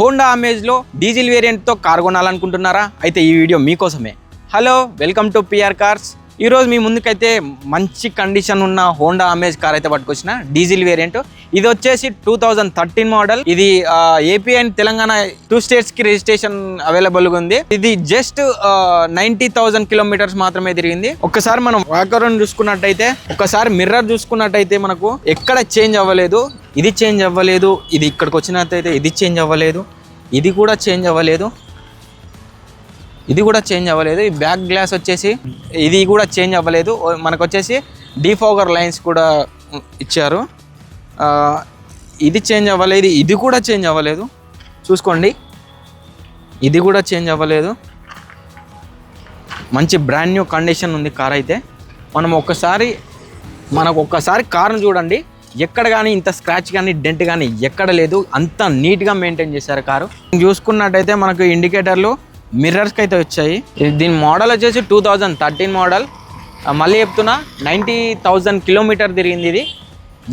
Honda అమేజ్లో diesel వేరియంట్తో car కొనాలనుకుంటున్నారా? అయితే ఈ వీడియో మీకోసమే. Hello welcome to PR cars ఈరోజు మీ ముందుకైతే మంచి కండిషన్ ఉన్న హోండా అమేజ్ కార్ అయితే పట్టుకొచ్చిన డీజిల్ వేరియంట్ ఇది వచ్చేసి టూ థౌజండ్ థర్టీన్ మోడల్ ఇది ఏపీ అండ్ తెలంగాణ టూ స్టేట్స్కి రిజిస్ట్రేషన్ అవైలబుల్గా ఉంది. ఇది జస్ట్ నైంటీ థౌజండ్ కిలోమీటర్స్ మాత్రమే తిరిగింది. ఒక్కసారి మనం వాకరన్ చూసుకున్నట్టయితే ఒకసారి మిర్రర్ చూసుకున్నట్టయితే మనకు ఎక్కడ చేంజ్ అవ్వలేదు. ఇది చేంజ్ అవ్వలేదు. ఇది ఇక్కడికి వచ్చినట్టయితే ఇది చేంజ్ అవ్వలేదు. ఇది కూడా చేంజ్ అవ్వలేదు. ఇది కూడా చేంజ్ అవ్వలేదు. ఈ బ్యాక్ గ్లాస్ వచ్చేసి ఇది కూడా చేంజ్ అవ్వలేదు. మనకు వచ్చేసి డీఫోగర్ లైన్స్ కూడా ఇచ్చారు. ఇది చేంజ్ అవ్వలేదు. ఇది కూడా చేంజ్ అవ్వలేదు. చూసుకోండి. ఇది కూడా చేంజ్ అవ్వలేదు. మంచి బ్రాండ్ న్యూ కండిషన్ ఉంది కార్ అయితే. మనం ఒక్కసారి మనకు ఒక్కసారి కార్ను చూడండి. ఎక్కడ కానీ ఇంత స్క్రాచ్ కానీ డెంట్ కానీ ఎక్కడ లేదు. అంత నీట్గా మెయింటైన్ చేశారు కారు చూసుకున్నట్టయితే మనకు ఇండికేటర్లు మిర్రర్స్కి అయితే వచ్చాయి. దీని మోడల్ వచ్చేసి టూ థౌజండ్ థర్టీన్ మోడల్. మళ్ళీ చెప్తున్నా నైంటీ థౌజండ్ కిలోమీటర్ తిరిగింది ఇది.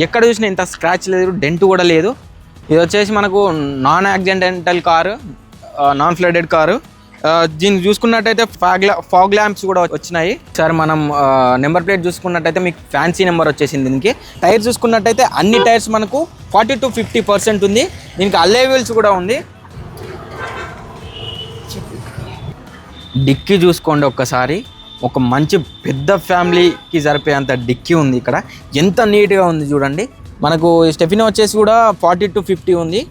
ఎక్కడ చూసినా ఇంత స్క్రాచ్ లేదు డెంట్ కూడా లేదు. ఇది వచ్చేసి మనకు non accidental car non flooded car దీన్ని చూసుకున్నట్టయితే ఫాగ్ ఫాగ్ ల్యాంప్స్ కూడా వచ్చినాయి. సార్ మనం నెంబర్ ప్లేట్ చూసుకున్నట్టయితే మీకు ఫ్యాన్సీ నెంబర్ వచ్చేసింది దీనికి. టైర్ చూసుకున్నట్టయితే అన్ని టైర్స్ మనకు ఫార్టీ టు ఫిఫ్టీ పర్సెంట్ ఉంది. దీనికి అల్లే వీల్స్ కూడా ఉంది. డిక్కీ చూసుకోండి ఒక్కసారి. ఒక మంచి పెద్ద ఫ్యామిలీకి సరిపోయేంత డిక్కీ ఉంది ఇక్కడ. ఎంత నీట్గా ఉంది చూడండి. మనకు స్టెఫిన్ వచ్చేసి కూడా ఫార్టీ టు ఫిఫ్టీ ఉంది.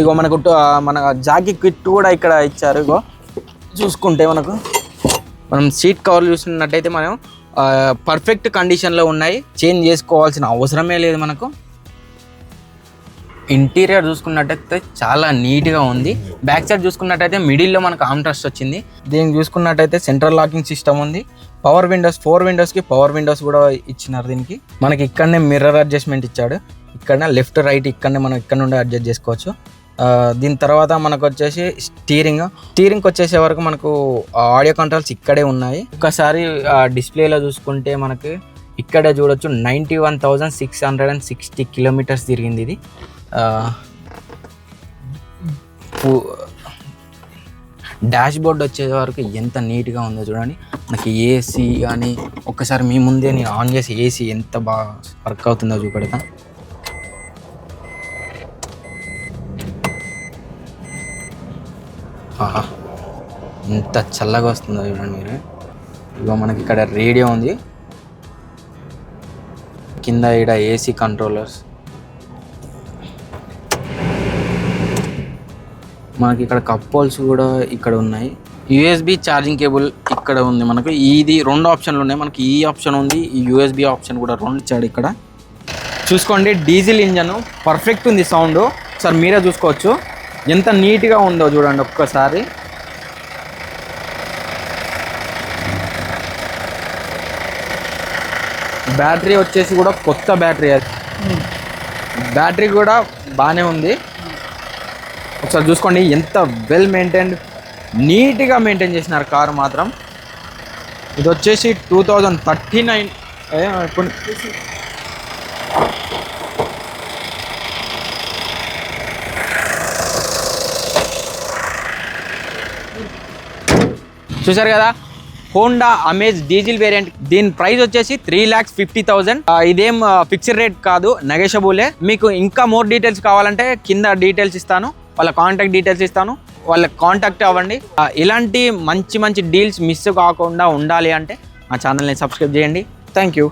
ఇగో మనకు మన జాకీ కిట్ కూడా ఇక్కడ ఇచ్చారు. ఇగో చూసుకుంటే మనకు మనం సీట్ కవర్ చూసుకున్నట్టయితే మనం పర్ఫెక్ట్ కండిషన్లో ఉన్నాయి. చేంజ్ చేసుకోవాల్సిన అవసరమే లేదు మనకు. ఇంటీరియర్ చూసుకున్నట్టయితే చాలా నీట్గా ఉంది. బ్యాక్ సైడ్ చూసుకున్నట్టయితే మిడిల్లో మనకు ఆమ్ట్రస్ట్ వచ్చింది. దీనికి చూసుకున్నట్టయితే సెంట్రల్ లాకింగ్ సిస్టమ్ ఉంది. పవర్ విండోస్ ఫోర్ విండోస్కి పవర్ విండోస్ కూడా ఇచ్చినారు దీనికి. మనకి ఇక్కడనే మిర్రర్ అడ్జస్ట్మెంట్ ఇచ్చాడు. ఇక్కడనే లెఫ్ట్ రైట్ ఇక్కడనే మనం ఇక్కడ నుండి అడ్జస్ట్ చేసుకోవచ్చు. దీని తర్వాత మనకు వచ్చేసి స్టీరింగ్. స్టీరింగ్ వచ్చేసే వరకు మనకు ఆడియో కంట్రోల్స్ ఇక్కడే ఉన్నాయి. ఒకసారి డిస్ప్లేలో చూసుకుంటే మనకి ఇక్కడే చూడొచ్చు. Ninety one thousand six hundred and sixty kilometres తిరిగింది ఇది. డాష్ బోర్డ్ వచ్చే వరకు ఎంత నీట్గా ఉందో చూడండి. మనకి ఏసీ కానీ ఒక్కసారి మీ ముందే నేను ఆన్ చేసి ఏసీ ఎంత బాగా వర్క్ అవుతుందో చూపెడతా. ఎంత చల్లగా వస్తుందో చూడండి మీరు. ఇగో మనకి ఇక్కడ రేడియో ఉంది. కింద ఇక్కడ ఏసీ కంట్రోలర్స్ మనకి ఇక్కడ కప్ హోల్స్ కూడా ఇక్కడ ఉన్నాయి. యూఎస్బి ఛార్జింగ్ కేబుల్ ఇక్కడ ఉంది మనకు. ఇది రెండు ఆప్షన్లు ఉన్నాయి. మనకి ఈ ఆప్షన్ ఉంది ఈ యూఎస్బి ఆప్షన్ కూడా రెండు ఇచ్చాడు ఇక్కడ. చూసుకోండి డీజిల్ ఇంజన్ పర్ఫెక్ట్ ఉంది సౌండ్ సార్ మీరే చూసుకోవచ్చు. ఎంత నీట్గా ఉందో చూడండి ఒక్కసారి. బ్యాటరీ వచ్చేసి కూడా కొత్త బ్యాటరీ బ్యాటరీ కూడా బాగానే ఉంది. ఒకసారి చూసుకోండి ఎంత వెల్ మెయింటైన్డ్ నీట్గా మెయింటైన్ చేసినారు కారు మాత్రం. ఇది వచ్చేసి టూ థౌజండ్ థర్టీ నైన్ చూసారు కదా? హోండా అమేజ్ డీజిల్ వేరియంట్ దీని ప్రైస్ వచ్చేసి త్రీ ల్యాక్స్ ఫిఫ్టీ థౌసండ్ ఇదేం ఫిక్స్డ్ రేట్ కాదు నెగోషియబులే మీకు ఇంకా మోర్ డీటెయిల్స్ కావాలంటే కింద డీటెయిల్స్ ఇస్తాను. వాళ్ళ కాంటాక్ట్ డీటెయిల్స్ ఇస్తాను. వాళ్ళకి కాంటాక్ట్ అవ్వండి. ఇలాంటి మంచి మంచి డీల్స్ మిస్ కాకుండా ఉండాలి అంటే మా ఛానల్ని సబ్స్క్రైబ్ చేయండి. Thank you